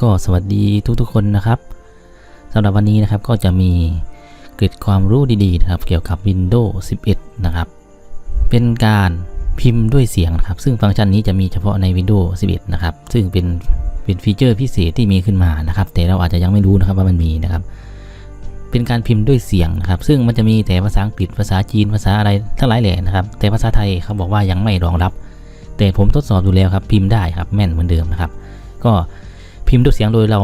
ก็สวัสดีทุกๆคนนะครับสำหรับวันนี้นะครับก็จะมีเกร็ดความรู้ดีๆนะครับเกี่ยวกับ Windows 11 นะครับ เป็นการพิมพ์ด้วยเสียงนะครับ ซึ่งฟังก์ชันนี้จะมีเฉพาะใน Windows 11 นะครับ ซึ่งเป็นเป็นฟีเจอร์พิเศษที่มีขึ้นมานะครับ แต่เราอาจจะยังไม่รู้นะครับว่ามันมีนะครับ เป็นการพิมพ์ด้วยเสียงนะครับ ซึ่งมันจะมีแต่ภาษาอังกฤษภาษาจีนภาษาอะไรทั้งหลายแหล่นะครับ แต่ภาษาไทยเขาบอกว่ายังไม่รองรับ แต่ผมทดสอบดูแล้วครับพิมพ์ได้ครับแม่นเหมือนเดิมนะครับ ก็ พิมพ์ด้วยเสียงโดยเรา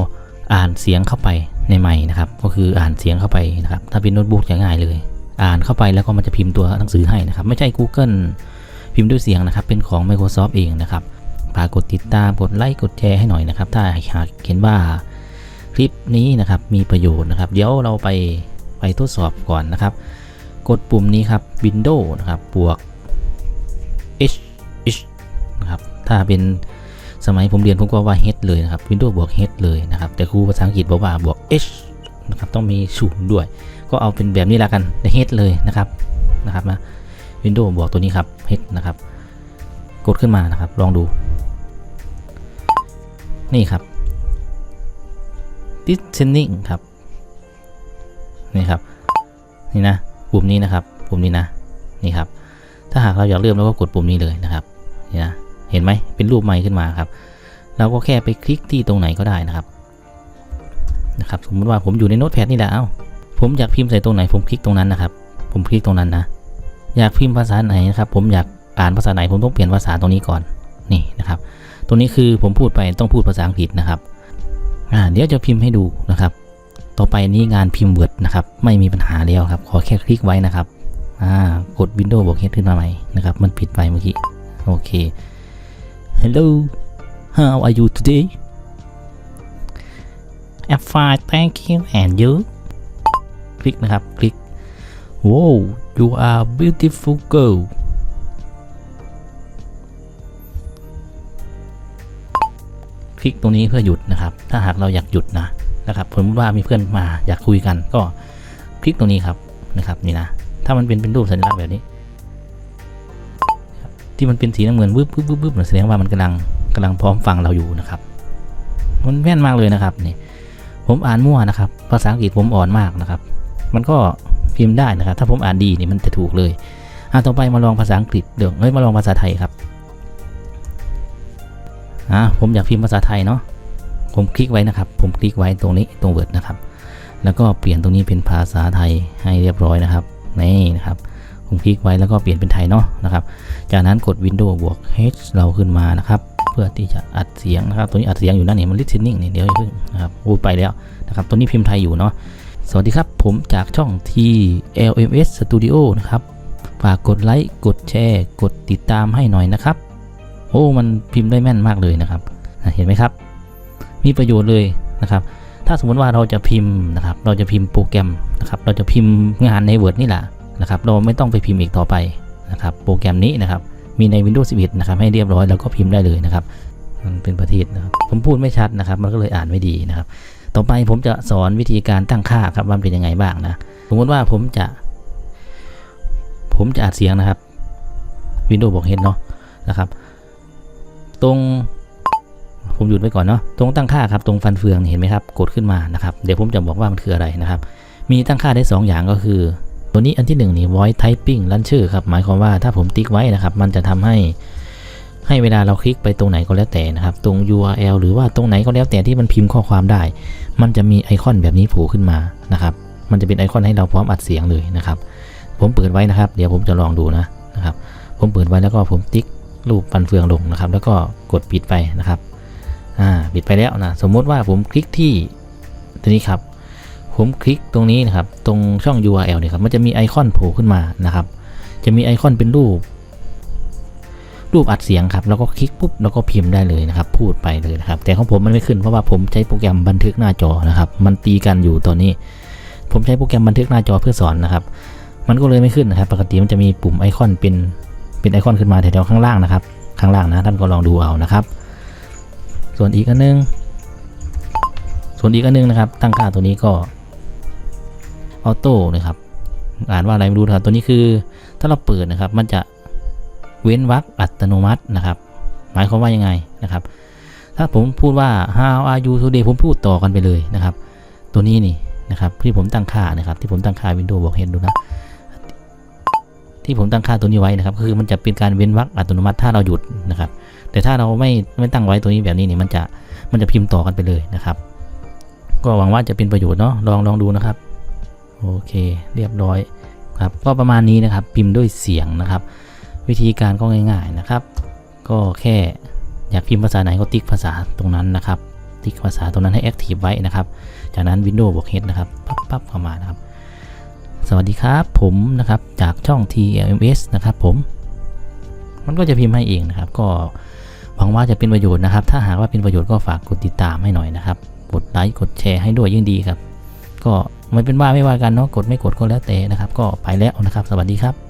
อ่านเสียงเข้าไปในไมค์นะครับ ก็คืออ่านเสียงเข้าไปนะครับ ถ้าเป็นโน้ตบุ๊กจะง่ายเลย อ่านเข้าไปแล้วก็มันจะพิมพ์ตัวหนังสือให้นะครับ ไม่ใช่ Google พิมพ์ด้วยเสียงนะครับ เป็นของ Microsoft เองนะครับฝากกดติดตามกดไลค์กดแชร์ให้หน่อยนะครับ ถ้าหากเห็นว่าคลิปนี้นะครับมีประโยชน์นะครับ เดี๋ยวเราไปไปทดสอบก่อนนะครับ กดปุ่มนี้ครับ Windows นะครับบวก H H นะครับ ถ้าเป็น สมัยผมเรียนผมก็ว่า H เลยนะครับ Windows บวก H เลยนะครับ แต่ครูภาษาอังกฤษบอกว่าบวก H นะครับต้องมีศูนย์ด้วย ก็เอาเป็นแบบนี้ล้วกัน H เลยนะครับนะครับนะ Windows บวกตัวนี้ครับ H นะครับ กดขึ้นมานะครับ ลองดู นี่ครับ listening ครับนี่ครับนี่นะปุ่มนี้นะครับปุ่มนี้นะนี่ครับถ้าหากเราอยากเริ่มเราก็กดปุ่มนี้เลยนะครับนี่นะ เห็นไหมเป็นรูปไมค์ขึ้นมาครับเราก็แค่ไปคลิกที่ตรงไหนก็ได้นะครับนะครับสมมติว่าผมอยู่ในโน้ตแพดนี่แหละเอ้าผมอยากพิมพ์ใส่ตรงไหนผมคลิกตรงนั้นนะครับ ผมคลิกตรงนั้นนะ อยากพิมพ์ภาษาไหนนะครับ ผมอยากอ่านภาษาไหนผมต้องเปลี่ยนภาษาตรงนี้ก่อนนี่นะครับ ตรงนี้คือผมพูดไปต้องพูดภาษาอังกฤษนะครับอ่าเดี๋ยวจะพิมพ์ให้ดูนะครับ ต่อไปนี้งานพิมพ์ Word นะครับ ไม่มีปัญหาแล้วครับ ขอแค่คลิกไว้นะครับอ่ากด Windows บวก H ขึ้นมาใหม่นะครับ มันผิดไปเมื่อกี้โอเค Hello how are you today I'm fine thank you and you คลิกนะครับ คลิก Wow you are beautiful girl คลิกตรงนี้เพื่อหยุดนะครับ ถ้าหากเราอยากหยุดนะนะครับผมว่ามีเพื่อนมาอยากคุยกันก็คลิกตรงนี้ครับนะครับนี่นะ ถ้ามันเป็นเป็นรูปสัญลักษณ์แบบนี้ ที่มันเป็นสีน้ำเงินวืบวืบวืบวืบแสดงว่ามันกำลังกำลังพร้อมฟังเราอยู่นะครับ มันแม่นมากเลยนะครับนี่ผมอ่านมั่วนะครับ ภาษาอังกฤษผมอ่อนมากนะครับ มันก็พิมพ์ได้นะครับ ถ้าผมอ่านดีนี่มันจะถูกเลยอะต่อไปมาลองภาษาอังกฤษเดี๋ยวเอ้ยมาลองภาษาไทยครับอะผมอยากพิมพ์ภาษาไทยเนาะผมคลิกไว้นะครับ ผมคลิกไว้ตรงนี้ตรงเวิร์ดนะครับ แล้วก็เปลี่ยนตรงนี้เป็นภาษาไทยให้เรียบร้อยนะครับนี่นะครับ ผมคลิกไว้แล้วก็เปลี่ยนเป็นไทยเนาะนะครับ จากนั้นกด Windows บวก H เราขึ้นมานะครับ เพื่อที่จะอัดเสียงนะครับ ตัวนี้อัดเสียงอยู่นั่นเนี่ยมัน listening นี่เดี๋ยวอย่าเพิ่งนะครับพูดไปแล้วนะครับ ตัวนี้พิมพ์ไทยอยู่เนาะ สวัสดีครับ ผมจากช่อง TLMS Studio นะครับ ฝากกดไลค์ กดแชร์ กดติดตามให้หน่อยนะครับ โอ้ มันพิมพ์ได้แม่นมากเลยนะครับ เห็นไหมครับ มีประโยชน์เลยนะครับถ้าสมมติว่าเราจะพิมพ์นะครับ เราจะพิมพ์โปรแกรมนะครับ เราจะพิมพ์งานใน Word นี่แหละ นะครับเราไม่ต้องไปพิมพ์อีกต่อไปนะครับโปรแกรมนี้นะครับมีใน Windows 11 นะครับให้เรียบร้อยแล้วก็พิมพ์ได้เลยนะครับมันเป็นประเทศนะครับผมพูดไม่ชัดนะครับ มันก็เลยอ่านไม่ดีนะครับ ต่อไปผมจะสอนวิธีการตั้งค่าครับว่ามันเป็นยังไงบ้างนะสมมติว่าผมจะ ผมจะอัดเสียงนะครับ Windows บอกเห็นเนาะนะครับ ตรงผมหยุดไว้ก่อนเนาะตรงตั้งค่าครับตรงฟันเฟืองเห็นไหมครับ กดขึ้นมานะครับ เดี๋ยวผมจะบอกว่ามันคืออะไรนะครับ มีตั้งค่าได้ 2 อย่างก็คือ ตัวนี้อันที่1นี่ voice typing launcher ครับ หมายความว่าถ้าผมติ๊กไว้นะครับ มันจะทำให้ให้เวลาเราคลิกไปตรงไหนก็แล้วแต่นะครับ ตรง URL หรือว่าตรงไหนก็แล้วแต่ที่มันพิมพ์ข้อความได้ มันจะมีไอคอนแบบนี้โผล่ขึ้นมานะครับ มันจะเป็นไอคอนให้เราพร้อมอัดเสียงเลยนะครับ ผมเปิดไว้นะครับ เดี๋ยวผมจะลองดูนะนะครับ ผมเปิดไว้แล้วก็ผมติ๊กรูปฟันเฟืองลงนะครับ แล้วก็กดปิดไปนะครับ อ่า ปิดไปแล้วนะ สมมติว่าผมคลิกที่ตัวนี้ครับ ผมคลิกตรงนี้นะครับ ตรงช่อง URL เนี่ยครับ มันจะมีไอคอนโผล่ขึ้นมานะครับ จะมีไอคอนเป็นรูป รูปอัดเสียงครับ แล้วก็คลิกปุ๊บ แล้วก็พิมพ์ได้เลยนะครับ พูดไปเลยนะครับ แต่ของผมมันไม่ขึ้นเพราะว่าผมใช้โปรแกรมบันทึกหน้าจอนะครับ มันตีกันอยู่ตอนนี้ ผมใช้โปรแกรมบันทึกหน้าจอเพื่อสอนนะครับ มันก็เลยไม่ขึ้นนะครับ ปกติมันจะมีปุ่มไอคอนเป็น เป็นไอคอนขึ้นมาแถวๆข้างล่างนะครับ ข้างล่างนะ ท่านก็ลองดูเอานะครับ ส่วนอีกอันนึง ส่วนอีกอันนึงนะครับ ตั้งค่าตัวนี้ก็ ออโต้นะครับอ่านว่าอะไรไม่รู้ครับตัวนี้คือถ้าเราเปิดนะครับ มันจะเว้นวรรคอัตโนมัตินะครับ หมายความว่ายังไงนะครับ ถ้าผมพูดว่า how are you today ผมพูดต่อกันไปเลยนะครับ ตัวนี้นี่นะครับที่ผมตั้งค่านะครับ ที่ผมตั้งค่า Windows บอกเห็นดูนะที่ผมตั้งค่าตัวนี้ไว้นะครับ คือมันจะเป็นการเว้นวรรคอัตโนมัติถ้าเราหยุดนะครับ แต่ถ้าเราไม่ไม่ตั้งไว้ตัวนี้แบบนี้นี่มันจะมันจะพิมพ์ต่อกันไปเลยนะครับ ก็หวังว่าจะเป็นประโยชน์เนาะลองลองดูนะครับ โอเค เรียบร้อยครับก็ประมาณนี้นะครับพิมพ์ด้วยเสียงนะครับ วิธีการก็ง่ายๆนะครับ ก็แค่อยากพิมพ์ภาษาไหนก็ติ๊กภาษาตรงนั้นนะครับ ติ๊กภาษาตรงนั้นให้ Active ไว้นะครับ จากนั้น Windows บวก H นะครับปั๊บปั๊บเข้ามานะครับ สวัสดีครับผมนะครับจากช่อง TLMS นะครับ ผม มันก็จะพิมพ์ให้เองนะครับ ก็หวังว่าจะเป็นประโยชน์นะครับ ถ้าหากว่าเป็นประโยชน์ก็ฝากกดติดตามให้หน่อยนะครับ กดไลค์กดแชร์ให้ด้วยยิ่งดีครับ ก็ ไม่เป็นว่าไม่ว่ากันเนาะกดไม่กดก็แล้วแต่นะครับ ก็ไปแล้วนะครับ สวัสดีครับ